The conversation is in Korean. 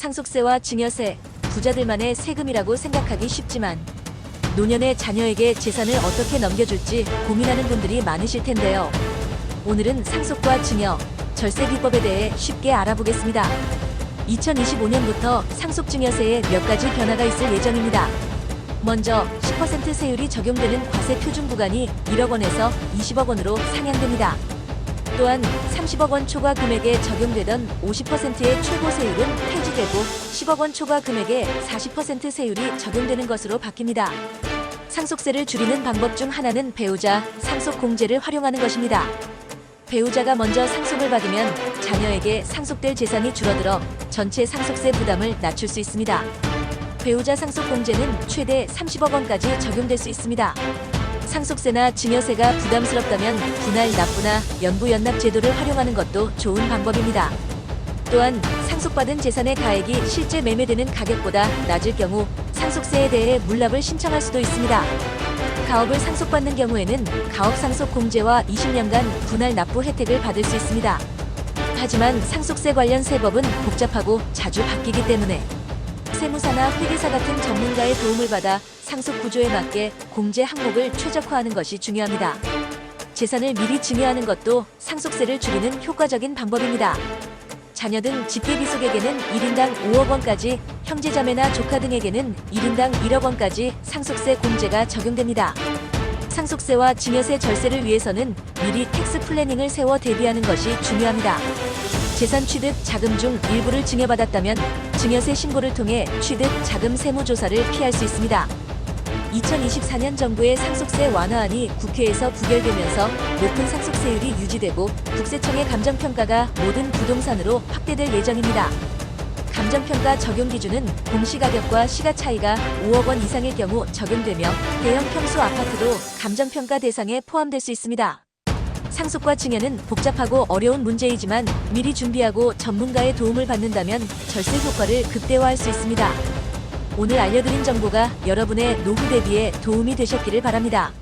상속세와 증여세, 부자들만의 세금이라고 생각하기 쉽지만 노년의 자녀에게 재산을 어떻게 넘겨줄지 고민하는 분들이 많으실 텐데요. 오늘은 상속과 증여, 절세 비법에 대해 쉽게 알아보겠습니다. 2025년부터 상속증여세에 몇 가지 변화가 있을 예정입니다. 먼저 10% 세율이 적용되는 과세 표준 구간이 1억 원에서 20억 원으로 상향됩니다. 또한 30억 원 초과 금액에 적용되던 50%의 최고 세율은 폐지되고 10억 원 초과 금액에 40% 세율이 적용되는 것으로 바뀝니다. 상속세를 줄이는 방법 중 하나는 배우자 상속 공제를 활용하는 것입니다. 배우자가 먼저 상속을 받으면 자녀에게 상속될 재산이 줄어들어 전체 상속세 부담을 낮출 수 있습니다. 배우자 상속 공제는 최대 30억 원까지 적용될 수 있습니다. 상속세나 증여세가 부담스럽다면 분할 납부나 연부 연납 제도를 활용하는 것도 좋은 방법입니다. 또한 상속받은 재산의 가액이 실제 매매되는 가격보다 낮을 경우 상속세에 대해 물납을 신청할 수도 있습니다. 가업을 상속받는 경우에는 가업 상속 공제와 20년간 분할 납부 혜택을 받을 수 있습니다. 하지만 상속세 관련 세법은 복잡하고 자주 바뀌기 때문에 세무사나 회계사 같은 전문가의 도움을 받아 상속 구조에 맞게 공제 항목을 최적화하는 것이 중요합니다. 재산을 미리 증여하는 것도 상속세를 줄이는 효과적인 방법입니다. 자녀 등 직계비속에게는 1인당 5억 원까지, 형제자매나 조카 등에게는 1인당 1억 원까지 상속세 공제가 적용됩니다. 상속세와 증여세 절세를 위해서는 미리 텍스 플래닝을 세워 대비하는 것이 중요합니다. 재산 취득 자금 중 일부를 증여받았다면 증여세 신고를 통해 취득 자금 세무 조사를 피할 수 있습니다. 2024년 정부의 상속세 완화안이 국회에서 부결되면서 높은 상속세율이 유지되고 국세청의 감정평가가 모든 부동산으로 확대될 예정입니다. 감정평가 적용 기준은 공시가격과 시가 차이가 5억 원 이상일 경우 적용되며 대형 평수 아파트도 감정평가 대상에 포함될 수 있습니다. 상속과 증여는 복잡하고 어려운 문제이지만 미리 준비하고 전문가의 도움을 받는다면 절세 효과를 극대화할 수 있습니다. 오늘 알려드린 정보가 여러분의 노후 대비에 도움이 되셨기를 바랍니다.